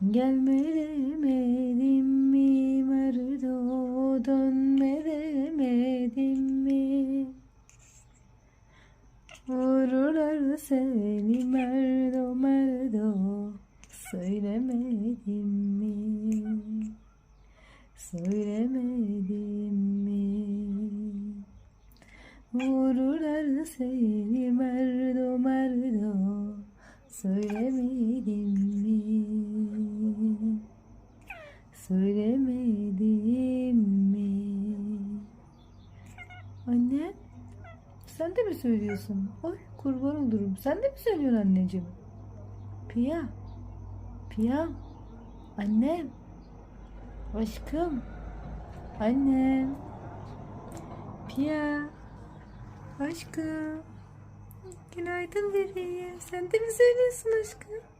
Gelme demedim mi? Merdo dönme demedim mi? Vururlar seni Merdo Merdo. Söylemedim mi? Söylemedim mi? Vururlar seni Merdo Merdo. Söylemedim mi Söylemedim mi Anne sen de mi söylüyorsun? Oy kurban olurum. Sen de mi söylüyorsun anneciğim? Pia. Pia. Annem. Aşkım. Annem. Pia. Aşkım. Günaydın bebeğim. Sen de mi söylüyorsun aşkım?